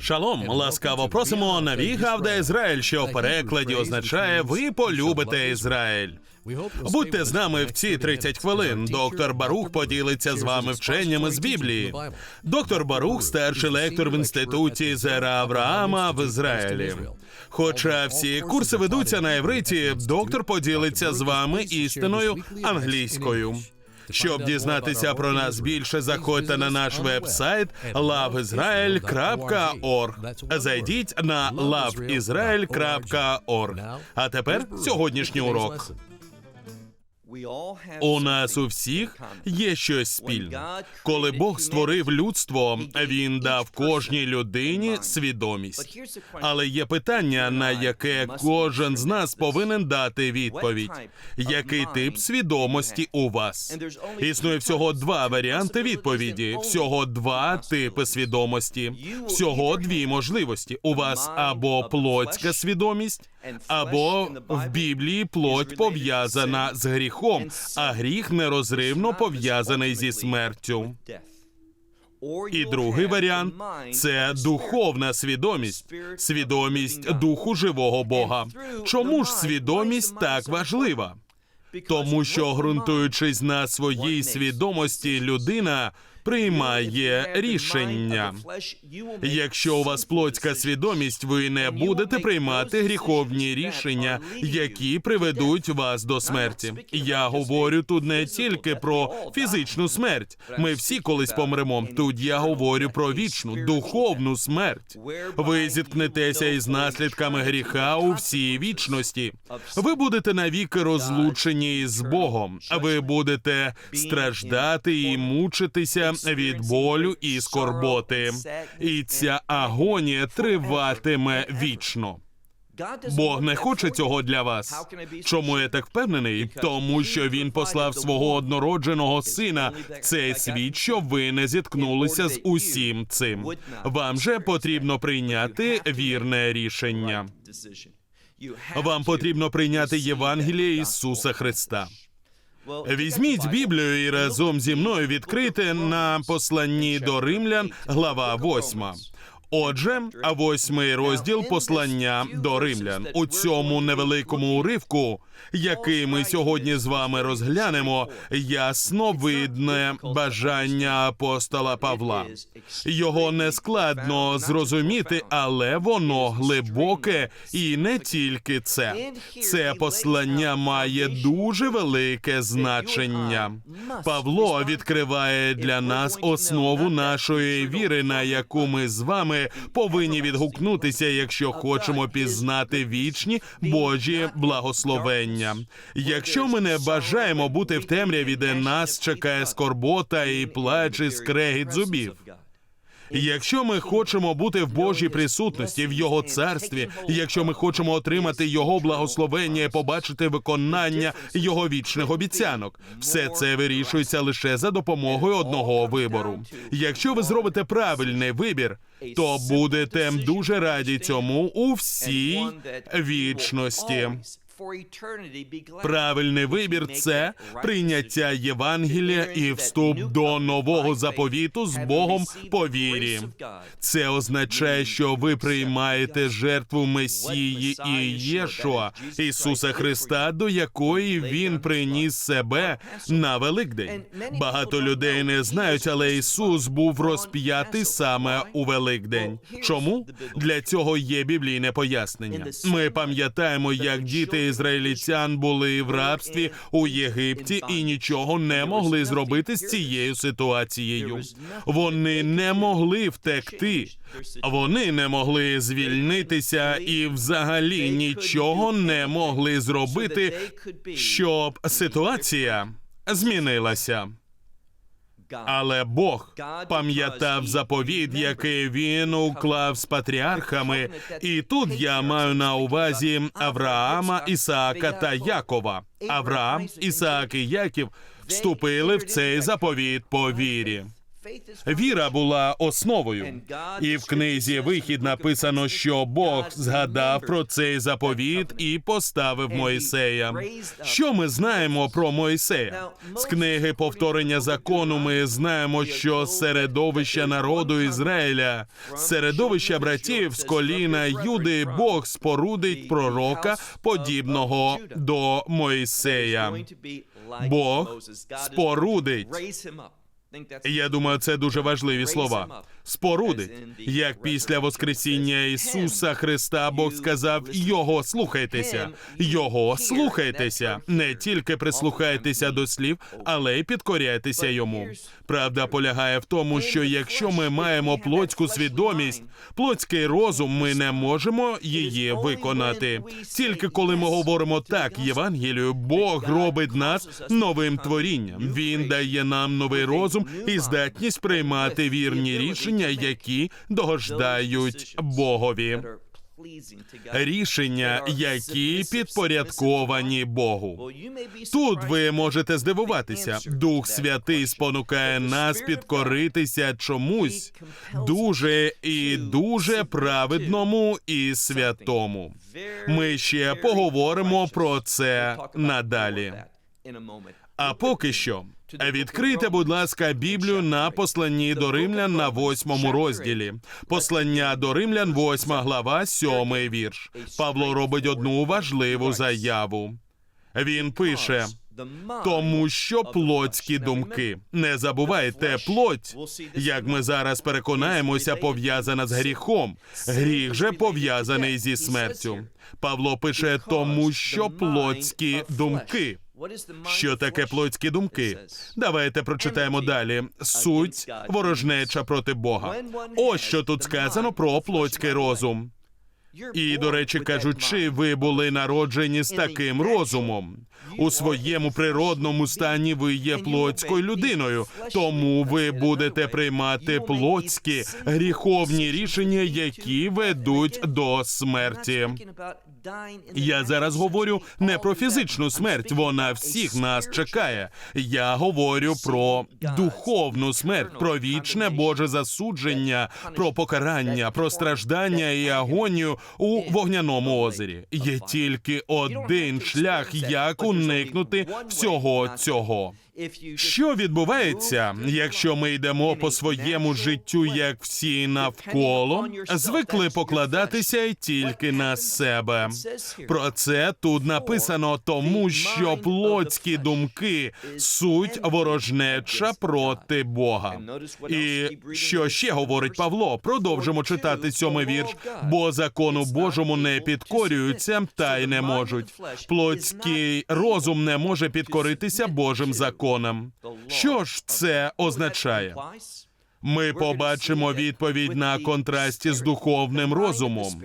Шалом, ласкаво просимо на Вігавда Ізраїль, що в перекладі означає Ви полюбите Ізраїль. Будьте з нами в ці 30 хвилин. Доктор Барух поділиться з вами вченнями з Біблії. Доктор Барух, старший лектор в інституті Зера Авраама в Ізраїлі. Хоча всі курси ведуться на євриті, доктор поділиться з вами істиною англійською. Щоб дізнатися про нас більше, заходьте на наш веб-сайт loveisrael.org. Зайдіть на loveisrael.org. А тепер сьогоднішній урок. У нас у всіх є щось спільне. Коли Бог створив людство, він дав кожній людині свідомість. Але є питання, на яке кожен з нас повинен дати відповідь. Який тип свідомості у вас? Існує всього два варіанти відповіді, всього два типи свідомості, всього дві можливості. У вас або плотська свідомість, або в Біблії плоть пов'язана з гріхом, а гріх нерозривно пов'язаний зі смертю. І другий варіант це духовна свідомість, свідомість духу живого Бога. Чому ж свідомість так важлива? Тому що, ґрунтуючись на своїй свідомості, людина приймає рішення. Якщо у вас плотська свідомість, ви не будете приймати гріховні рішення, які приведуть вас до смерті. Я говорю тут не тільки про фізичну смерть. Ми всі колись помремо. Тут я говорю про вічну духовну смерть. Ви зіткнетеся із наслідками гріха у всій вічності. Ви будете навіки розлучені з Богом. Ви будете страждати і мучитися від болю і скорботи. І ця агонія триватиме вічно. Бог не хоче цього для вас. Чому я так впевнений? Тому що він послав свого однородженого сина в цей світ, щоб ви не зіткнулися з усім цим. Вам же потрібно прийняти вірне рішення. Вам потрібно прийняти Євангеліє Ісуса Христа. Візьміть Біблію і разом зі мною відкрити на посланні до римлян, глава 8. Отже, восьмий розділ послання до римлян у цьому невеликому уривку, який ми сьогодні з вами розглянемо, ясно видне бажання апостола Павла. Його не складно зрозуміти, але воно глибоке і не тільки це. Це послання має дуже велике значення. Павло відкриває для нас основу нашої віри, на яку ми з вами повинні відгукнутися, якщо хочемо пізнати вічні Божі благословення. Якщо ми не бажаємо бути в темряві, де нас чекає скорбота і плач і скрегіт зубів. Якщо ми хочемо бути в Божій присутності в Його царстві, якщо ми хочемо отримати Його благословення і побачити виконання Його вічних обіцянок, все це вирішується лише за допомогою одного вибору. Якщо ви зробите правильний вибір, то будете дуже раді цьому у всій вічності. Правильний вибір це прийняття Євангелія і вступ до нового заповіту з Богом по вірі. Це означає, що ви приймаєте жертву Месії і Єшуа, Ісуса Христа, до якої він приніс себе на Великдень. Багато людей не знають, але Ісус був розп'ятий саме у Великдень. Чому? для цього є біблійне пояснення? Ми пам'ятаємо, як діти ізраїльтян були в рабстві у Єгипті і нічого не могли зробити з цією ситуацією. Вони не могли втекти, вони не могли звільнитися і, взагалі, нічого не могли зробити, щоб ситуація змінилася. Але Бог пам'ятав заповіт, який він уклав з патріархами, і тут я маю на увазі Авраама, Ісаака та Якова. Авраам, Ісаак і Яків вступили в цей заповіт по вірі. Віра була основою, і в книзі Вихід написано, що Бог згадав про цей заповіт і поставив Моїсея. Що ми знаємо про Моїсея? З книги повторення закону ми знаємо, що середовище народу Ізраїля, середовище братів з коліна Юди, Бог спорудить пророка, подібного до Моїсея. Бог спорудить. Я думаю, це дуже важливі слова. Спорудить. Як після Воскресіння Ісуса Христа Бог сказав: Його слухайтеся, Його слухайтеся. Не тільки прислухайтеся до слів, але й підкоряйтеся йому. Правда полягає в тому, що якщо ми маємо плотську свідомість, плотський розум, ми не можемо її виконати. Тільки коли ми говоримо так Євангелію, Бог робить нас новим творінням. Він дає нам новий розум і здатність приймати вірні рішення, які догождають Богові. Рішення, які підпорядковані Богу. Тут ви можете здивуватися. Дух Святий спонукає нас підкоритися чомусь дуже і дуже праведному і святому. Ми ще поговоримо про це надалі. А поки що відкрийте, будь ласка, Біблію на посланні до римлян на восьмому розділі. Послання до римлян, восьма глава, сьомий вірш. Павло робить одну важливу заяву. Він пише. Тому що плотські думки. Не забувайте, плоть, як ми зараз переконаємося, пов'язана з гріхом. Гріх же пов'язаний зі смертю. Павло пише, тому що плотські думки. Що таке плотські думки? Давайте прочитаємо далі. Суть ворожнеча проти Бога. Ось що тут сказано про плотський розум. І, до речі, кажучи, ви були народжені з таким розумом. У своєму природному стані ви є плотською людиною, тому ви будете приймати плотські гріховні рішення, які ведуть до смерті. Я зараз говорю не про фізичну смерть, вона всіх нас чекає. Я говорю про духовну смерть, про вічне Боже засудження, про покарання, про страждання і агонію у вогняному озері. Є тільки один шлях, як уникнути всього цього. Що відбувається, якщо ми йдемо по своєму життю, як всі навколо, звикли покладатися тільки на себе? Про це тут написано, тому що плотські думки суть ворожнеча проти Бога. І що ще говорить Павло? Продовжимо читати сьомий вірш, бо закону Божому не підкорюються та й не можуть. Плотський розум не може підкоритися Божим законам. Що ж це означає? Ми побачимо відповідь на контрасті з духовним розумом.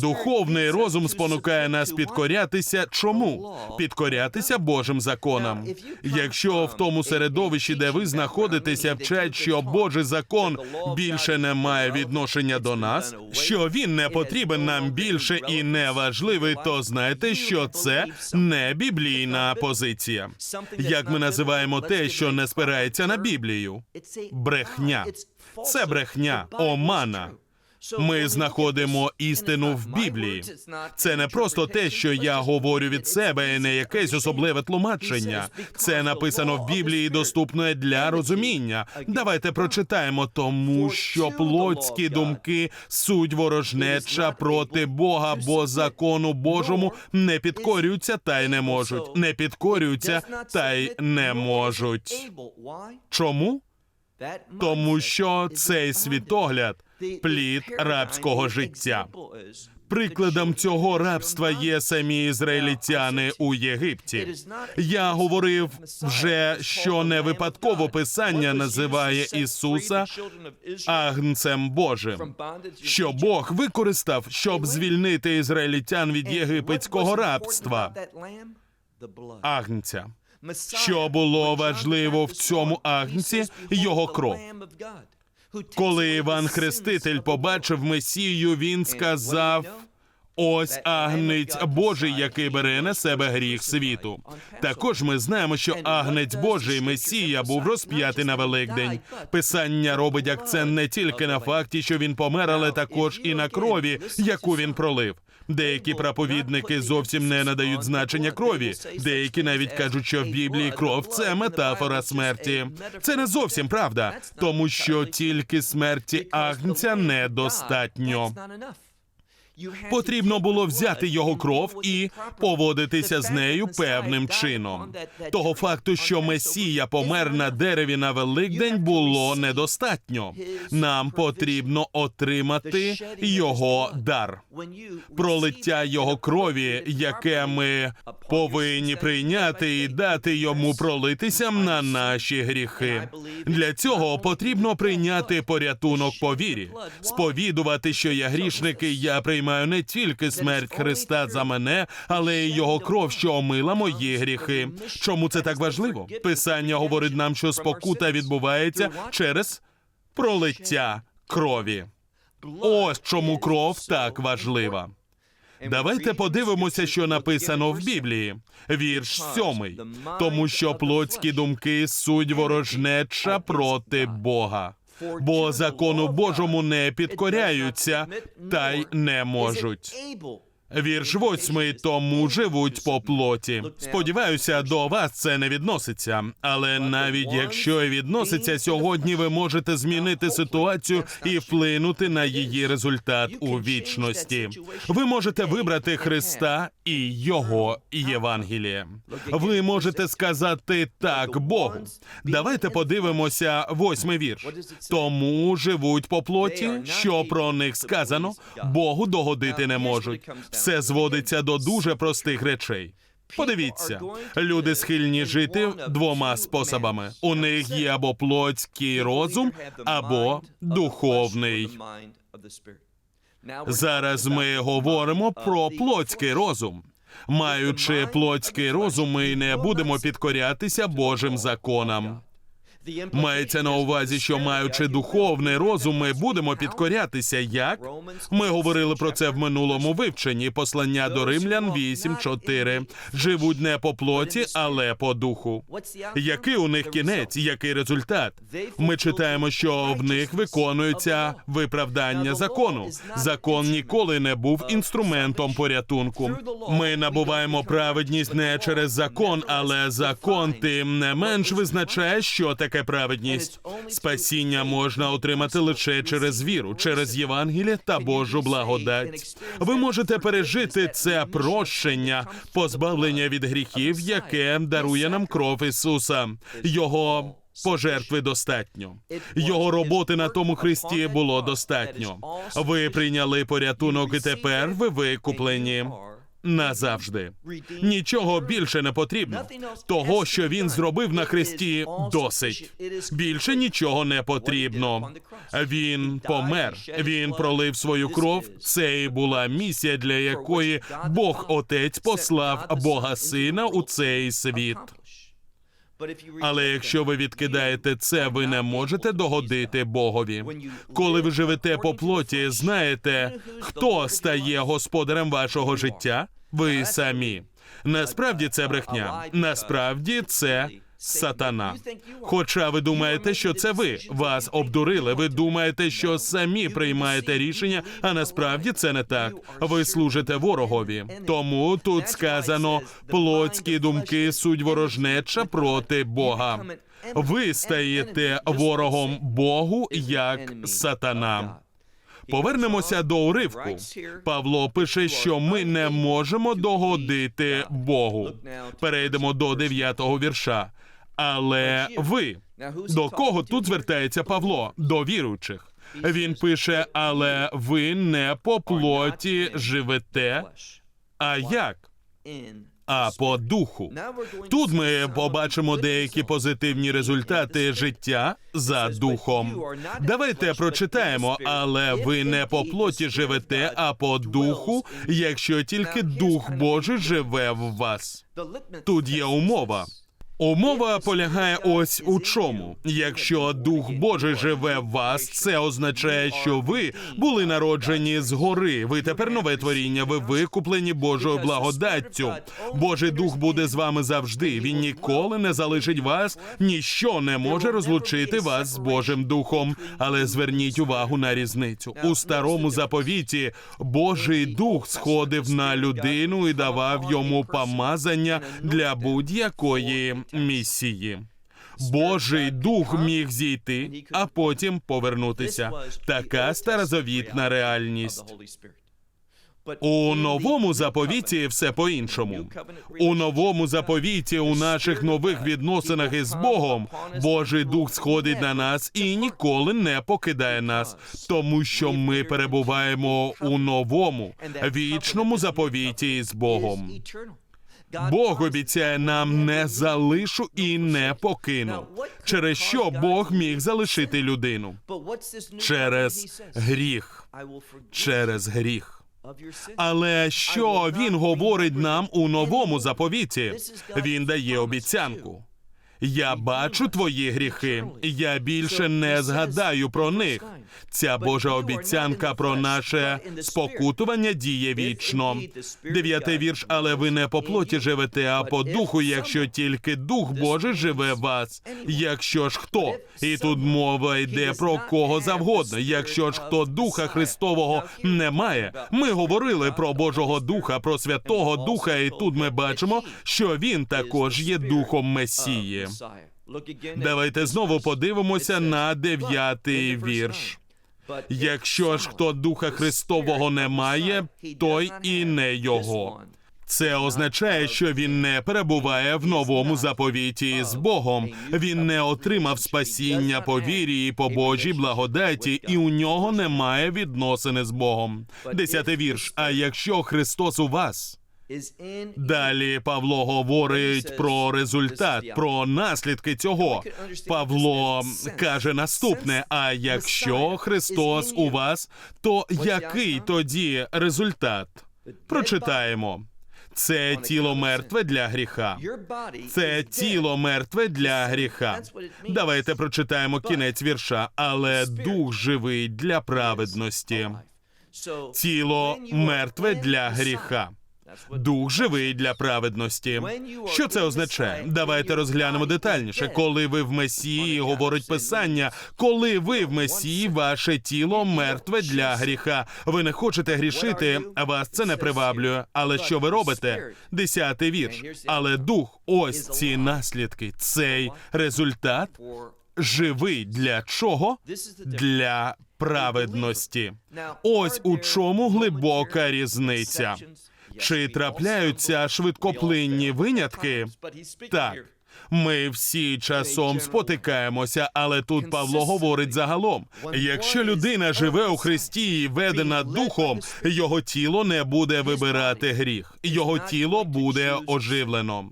Духовний розум спонукає нас підкорятися. Чому? Підкорятися Божим законам. Якщо в тому середовищі, де ви знаходитеся, вчать, що Божий закон більше не має відношення до нас, що він не потрібен нам більше і не важливий, то знайте, що це не біблійна позиція. Як ми називаємо те, що не спирається на Біблію? Брехня. Це брехня, омана. Ми знаходимо істину в Біблії. Це не просто те, що я говорю від себе, і не якесь особливе тлумачення. Це написано в Біблії, доступне для розуміння. Давайте прочитаємо, тому що плотські думки суть ворожнеча проти Бога, бо закону Божому не підкорюються та й не можуть. Не підкорюються та й не можуть. Чому? Тому що цей світогляд плід рабського життя. Прикладом цього рабства є самі ізраїльтяни у Єгипті. Я говорив вже, що не випадково писання називає Ісуса агнцем Божим, що Бог використав, щоб звільнити ізраїльтян від єгипетського рабства. Агнця. Що було важливо в цьому агнці його кров. Коли Іван Хреститель побачив Месію, він сказав: Ось агнець Божий, який бере на себе гріх світу. Також ми знаємо, що агнець Божий Месія був розп'ятий на Великдень. Писання робить акцент не тільки на факті, що він помер, але також і на крові, яку він пролив. Деякі проповідники зовсім не надають значення крові. Деякі навіть кажуть, що в Біблії кров це метафора смерті. Це не зовсім правда, тому що тільки смерті агнця недостатньо. Потрібно було взяти його кров і поводитися з нею певним чином. Того факту, що Месія помер на дереві на Великдень, було недостатньо. Нам потрібно отримати його дар. Пролиття його крові, яке ми повинні прийняти і дати йому пролитися на наші гріхи. Для цього потрібно прийняти порятунок по вірі, сповідувати, що я грішник, і я приймаю не тільки смерть Христа за мене, але й його кров, що омила мої гріхи. Чому це так важливо? Писання говорить нам, що спокута відбувається через пролиття крові. Ось чому кров так важлива. Давайте подивимося, що написано в Біблії. Вірш сьомий. Тому що плотські думки суть ворожнеча проти Бога. Бо закону Божому не підкоряються та й не можуть. Вірш восьмий, тому живуть по плоті. Сподіваюся, до вас це не відноситься. Але навіть якщо і відноситься сьогодні, ви можете змінити ситуацію і вплинути на її результат у вічності. Ви можете вибрати Христа і Його Євангеліє. Ви можете сказати так Богу. Давайте подивимося восьмий вірш. Тому живуть по плоті, що про них сказано, Богу догодити не можуть. Все зводиться до дуже простих речей. Подивіться, люди схильні жити двома способами. У них є або плотський розум, або духовний. Зараз ми говоримо про плотський розум. Маючи плотський розум, ми не будемо підкорятися Божим законам. Мається на увазі, що маючи духовний розум, ми будемо підкорятися. Як ми говорили про це в минулому вивченні. Послання до римлян 8.4. живуть не по плоті, але по духу. Який у них кінець? Який результат? Ми читаємо, що в них виконується виправдання закону. Закон ніколи не був інструментом порятунку. Ми набуваємо праведність не через закон, але закон тим не менш визначає, що таке праведність. Спасіння можна отримати лише через віру, через Євангеліє та Божу благодать. Ви можете пережити це прощення, позбавлення від гріхів, яке дарує нам кров Ісуса. Його пожертви достатньо. Його роботи на тому хресті було достатньо. Ви прийняли порятунок, і тепер ви викуплені. Назавжди нічого більше не потрібно. Того, що він зробив на хресті, досить. Більше нічого не потрібно. Він помер. Він пролив свою кров. Це і була місія, для якої Бог Отець послав Бога Сина у цей світ. Але якщо ви відкидаєте це, ви не можете догодити Богові. Коли ви живете по плоті, знаєте, хто стає господарем вашого життя? Ви самі. Насправді це брехня. Насправді це сатана. Хоча ви думаєте, що це ви вас обдурили. Ви думаєте, що самі приймаєте рішення, а насправді це не так. Ви служите ворогові. Тому тут сказано плотські думки суть ворожнеча проти Бога. Ви стаєте ворогом Богу як сатана. Повернемося до уривку. Павло пише, що ми не можемо догодити Богу. Перейдемо до дев'ятого вірша. Але ви до кого тут звертається Павло? До віруючих. Він пише: але ви не по плоті живете. А як? А по духу. Тут ми побачимо деякі позитивні результати життя за духом. Давайте прочитаємо, але ви не по плоті живете, а по духу, якщо тільки дух Божий живе в вас. Тут є умова. Умова полягає ось у чому. Якщо Дух Божий живе в вас, це означає, що ви були народжені згори. Ви тепер нове творіння, ви викуплені Божою благодаттю. Божий Дух буде з вами завжди. Він ніколи не залишить вас, ніщо не може розлучити вас з Божим Духом. Але зверніть увагу на різницю. У старому заповіті Божий Дух сходив на людину і давав йому помазання для будь-якої місії. Божий дух міг зійти, а потім повернутися. Така старозавітна реальність. У новому заповіті все по-іншому. У новому заповіті, у наших нових відносинах із Богом, Божий Дух сходить на нас і ніколи не покидає нас, тому що ми перебуваємо у новому вічному заповіті із Богом. Бог обіцяє нам не залишу і не покину. Через що Бог міг залишити людину? Через гріх. Через гріх. Але що він говорить нам у новому заповіті? Він дає обіцянку. Я бачу твої гріхи, я більше не згадаю про них. Ця Божа обіцянка про наше спокутування діє вічно. Дев'ятий вірш, але ви не по плоті живете, а по духу, якщо тільки Дух Божий живе в вас. Якщо ж хто, і тут мова йде про кого завгодно. Якщо ж хто Духа Христового не має, ми говорили про Божого Духа, про Святого Духа, і тут ми бачимо, що він також є духом Месії. Давайте знову подивимося на дев'ятий вірш. Якщо ж хто Духа Христового не має, той і не його. Це означає, що він не перебуває в новому заповіті з Богом. Він не отримав спасіння по вірі і по Божій благодаті, і у нього немає відносини з Богом. Десятий вірш. А якщо Христос у вас. Далі Павло говорить про результат, про наслідки цього. Павло каже наступне: а якщо Христос у вас, то який тоді результат? Прочитаємо. Це тіло мертве для гріха. Це тіло мертве для гріха. Давайте прочитаємо кінець вірша, але дух живий для праведності. Тіло мертве для гріха. Дух живий для праведності. Що це означає? Давайте розглянемо детальніше. Коли ви в Месії, говорить Писання, коли ви в Месії, ваше тіло мертве для гріха. Ви не хочете грішити, а вас це не приваблює. Але що ви робите? Десятий вірш. Але дух, ось ці наслідки, цей результат живий для чого? Для праведності. Ось у чому глибока різниця. Чи трапляються швидкоплинні винятки? Так. Ми всі часом спотикаємося, але тут Павло говорить загалом: якщо людина живе у Христі і ведена духом, його тіло не буде вибирати гріх, його тіло буде оживлено.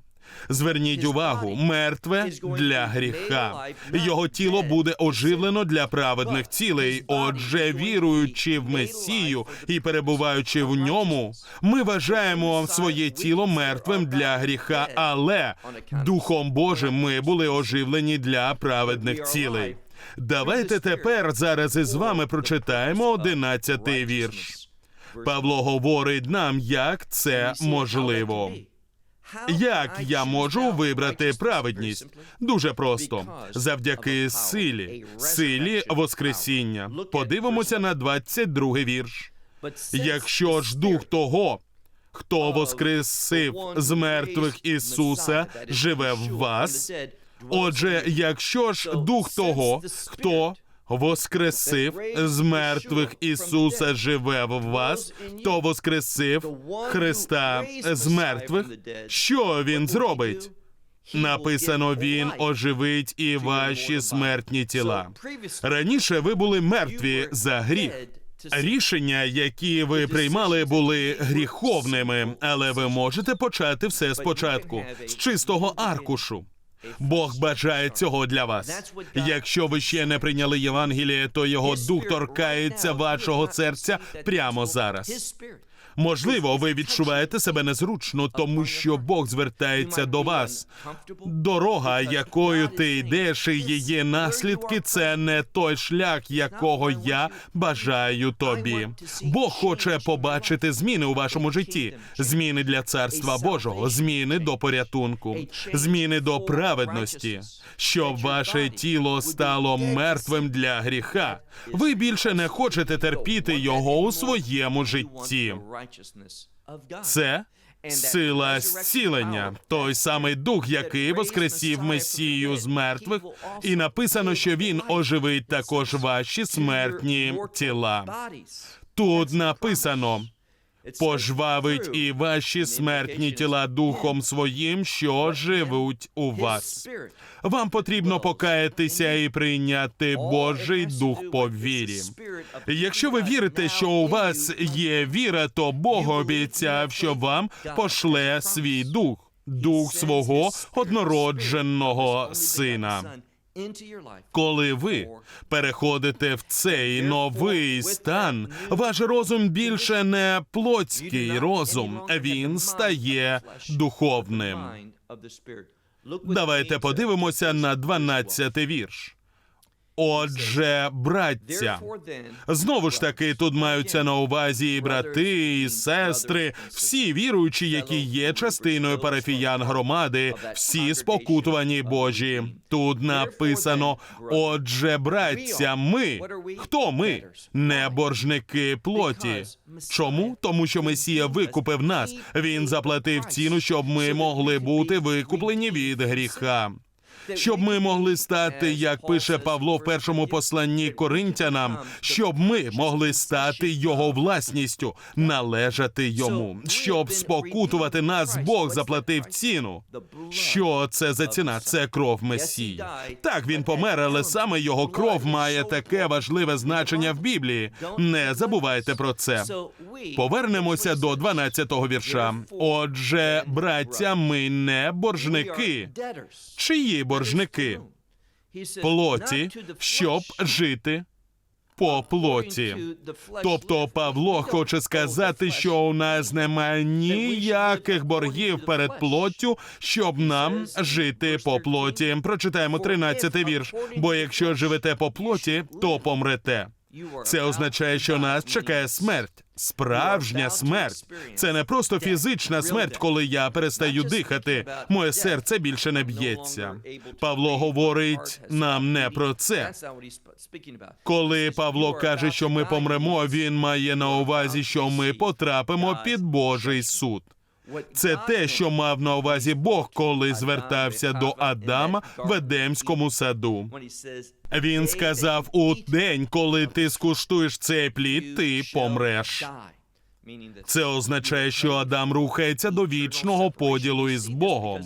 Зверніть увагу, мертве для гріха. Його тіло буде оживлено для праведних цілей. Отже, віруючи в Месію і перебуваючи в ньому, ми вважаємо своє тіло мертвим для гріха, але Духом Божим ми були оживлені для праведних цілей. Давайте тепер зараз із вами прочитаємо одинадцятий вірш. Павло говорить нам, як це можливо. Як я можу вибрати праведність? Дуже просто завдяки силі, силі Воскресіння. Подивимося на 22 вірш. Якщо ж дух того, хто воскресив з мертвих Ісуса, живе в вас. Отже, якщо ж дух того, хто воскресив з мертвих Ісуса живе в вас, то воскресив Христа з мертвих. Що він зробить? Написано, він оживить і ваші смертні тіла. Раніше ви були мертві за гріх. Рішення, які ви приймали, були гріховними, але ви можете почати все спочатку з чистого аркушу. Бог бажає цього для вас. Якщо ви ще не прийняли Євангеліє, то його дух торкається вашого серця прямо зараз. Можливо, ви відчуваєте себе незручно, тому що Бог звертається до вас. Дорога, якою ти йдеш, і її наслідки це не той шлях, якого я бажаю тобі. Бог хоче побачити зміни у вашому житті, зміни для царства Божого, зміни до порятунку, зміни до праведності, щоб ваше тіло стало мертвим для гріха. Ви більше не хочете терпіти його у своєму житті. Це сила зцілення, той самий дух, який воскресів Месію з мертвих, і написано, що він оживить також ваші смертні тіла. Тут написано. Пожвавить і ваші смертні тіла духом своїм, що живуть у вас. Вам потрібно покаятися і прийняти Божий дух по вірі. Якщо ви вірите, що у вас є віра, то Бог обіцяв, що вам пошле свій дух, дух свого однородженого сина. Коли ви переходите в цей новий стан, ваш розум більше не плотський розум, він стає духовним. Давайте подивимося на 12-й вірш. Отже, браття, знову ж таки, тут маються на увазі і брати, і сестри, всі віруючі, які є частиною парафіян громади, всі спокутувані Божі. Тут написано: Отже, браття, ми хто ми? Не боржники плоті. Чому? Тому що Месія викупив нас. Він заплатив ціну, щоб ми могли бути викуплені від гріха щоб ми могли стати, як пише Павло в першому посланні Коринтянам, щоб ми могли стати його власністю, належати йому, щоб спокутувати нас, Бог заплатив ціну. Що це за ціна? Це кров Месії. Так він помер, але саме його кров має таке важливе значення в Біблії. Не забувайте про це. Повернемося до 12-го вірша. Отже, браття, ми не боржники. Чиї боржники? Плоті, щоб жити по плоті. Тобто Павло хоче сказати, що у нас немає ніяких боргів перед плоттю, щоб нам жити по плоті. Прочитаємо 13-й вірш. Бо якщо живете по плоті, то помрете. Це означає, що нас чекає смерть. Справжня смерть. Це не просто фізична смерть, коли я перестаю дихати. Моє серце більше не б'ється. Павло говорить нам не про це. Коли Павло каже, що ми помремо, він має на увазі, що ми потрапимо під Божий суд. Це те, що мав на увазі Бог, коли звертався до Адама в Едемському саду. Він сказав: у день, коли ти скуштуєш цей плід, ти помреш. Це означає, що Адам рухається до вічного поділу із Богом.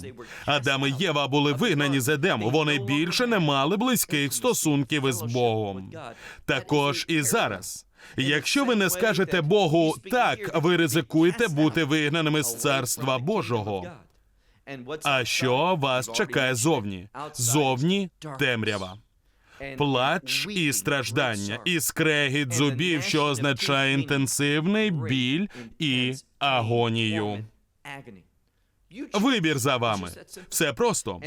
Адам і Єва були вигнані з Едему. Вони більше не мали близьких стосунків із Богом. Також і зараз. Якщо ви не скажете Богу так, ви ризикуєте бути вигнаними з царства Божого. А що вас чекає зовні? Зовні темрява. Плач і страждання, і скрегіт зубів, що означає інтенсивний біль і агонію. Вибір за вами. Все просто.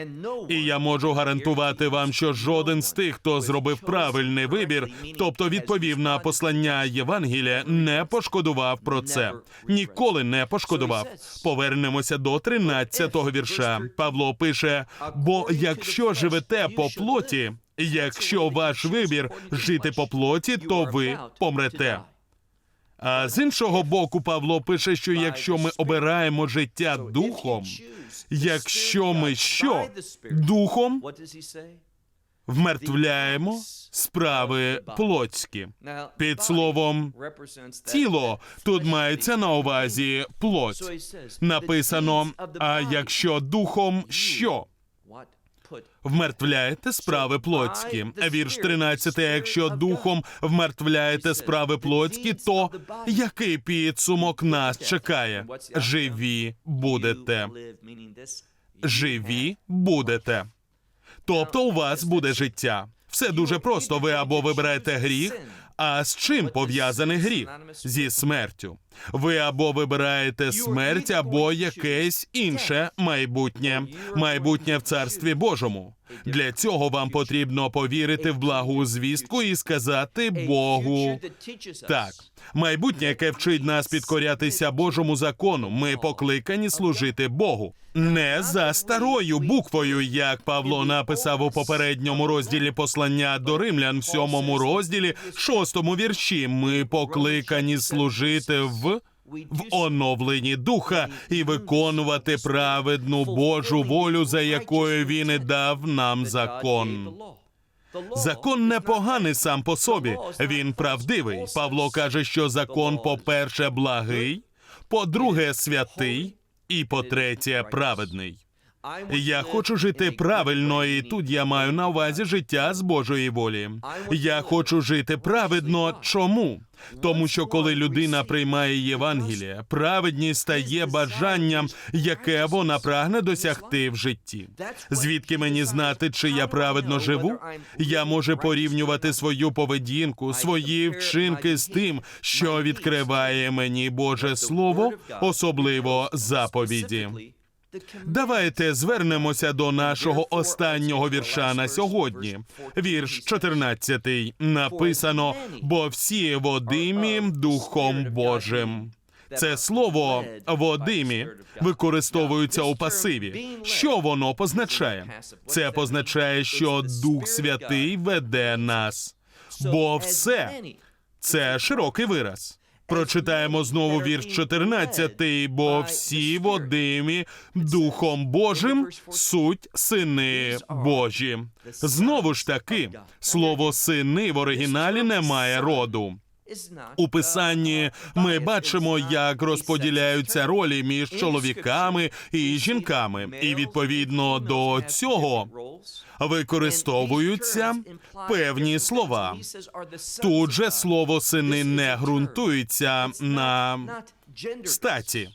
І я можу гарантувати вам, що жоден з тих, хто зробив правильний вибір, тобто відповів на послання Євангелія, не пошкодував про це. Ніколи не пошкодував. Повернемося до 13-го вірша. Павло пише: бо якщо живете по плоті, якщо ваш вибір жити по плоті, то ви помрете. А з іншого боку, Павло пише, що якщо ми обираємо життя духом, якщо ми що духом вмертвляємо справи плотські. Під словом тіло тут мається на увазі плоть. Написано: а якщо духом що? Вмертвляєте справи плотські. Вірш 13. Якщо духом вмертвляєте справи плотські, то який підсумок нас чекає? Живі будете. Живі будете. Тобто у вас буде життя. Все дуже просто. Ви або виберете гріх. А з чим пов'язаний гріх? Зі смертю. Ви або вибираєте смерть, або якесь інше майбутнє, майбутнє в царстві Божому. Для цього вам потрібно повірити в благу звістку і сказати Богу так. Майбутнє, яке вчить нас підкорятися Божому закону, ми покликані служити Богу. Не за старою буквою, як Павло написав у попередньому розділі послання до римлян, в сьомому розділі, шостому вірші. Ми покликані служити в. В оновленні духа і виконувати праведну Божу волю, за якою він і дав нам закон. Закон не поганий сам по собі. Він правдивий. Павло каже, що закон, по-перше, благий, по-друге, святий, і по-третє, праведний. Я хочу жити правильно, і тут я маю на увазі життя з Божої волі. Я хочу жити праведно. Чому? Тому що коли людина приймає Євангеліє, праведність стає бажанням, яке вона прагне досягти в житті. Звідки мені знати, чи я праведно живу? Я можу порівнювати свою поведінку, свої вчинки з тим, що відкриває мені Боже Слово, особливо заповіді. Давайте звернемося до нашого останнього вірша на сьогодні. Вірш 14. Написано: бо всі водимі Духом Божим. Це слово водимі використовується у пасиві. Що воно позначає? Це позначає, що Дух Святий веде нас, бо все це широкий вираз. Прочитаємо знову вірш 14, бо всі водимі Духом Божим суть сини Божі. Знову ж таки, слово сини в оригіналі не має роду. У писанні ми бачимо, як розподіляються ролі між чоловіками і жінками, і відповідно до цього використовуються певні слова. Тут же слово сини не ґрунтується на статі.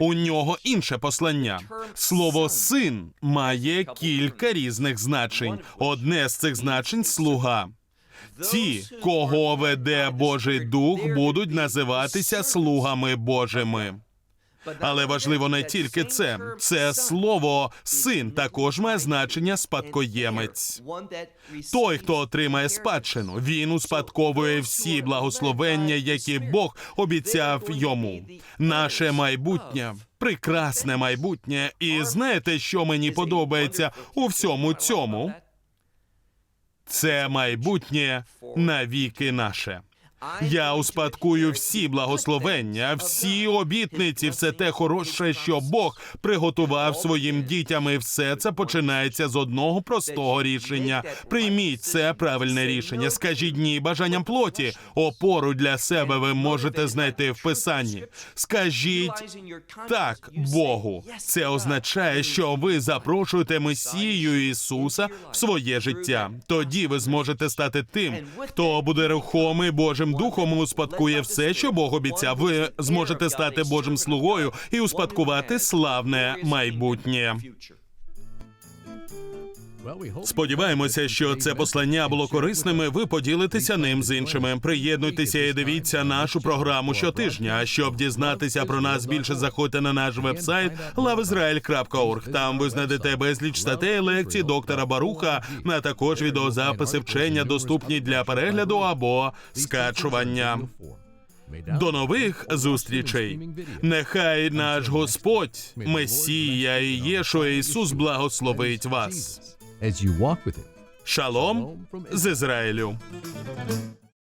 У нього інше послання. Слово син має кілька різних значень. Одне з цих значень слуга. Ті, кого веде Божий Дух, будуть називатися слугами Божими. Але важливо не тільки це. Це слово син також має значення спадкоємець. Той, хто отримає спадщину, він успадковує всі благословення, які Бог обіцяв йому. Наше майбутнє. Прекрасне майбутнє, і знаєте, що мені подобається у всьому цьому? Це майбутнє навіки наше. Я успадкую всі благословення, всі обітниці, все те хороше, що Бог приготував своїм дітям. І все це починається з одного простого рішення. Прийміть це правильне рішення. Скажіть ні бажанням плоті. Опору для себе ви можете знайти в писанні. Скажіть так Богу. Це означає, що ви запрошуєте Месію Ісуса в своє життя. Тоді ви зможете стати тим, хто буде рухомий Божим Духом успадкує все, що Бог обіцяв. Ви зможете стати Божим слугою і успадкувати славне майбутнє. Сподіваємося, що це послання було корисним. і Ви поділитеся ним з іншими. Приєднуйтеся і дивіться нашу програму щотижня. А Щоб дізнатися про нас більше, заходьте на наш вебсайт loveisrael.org. Там ви знайдете безліч статей, лекцій доктора Баруха, а також відеозаписи вчення, доступні для перегляду або скачування. До нових зустрічей. Нехай наш Господь, Месія і Єшуа Ісус благословить вас. as you walk with Him. Шалом з Ізраїлю.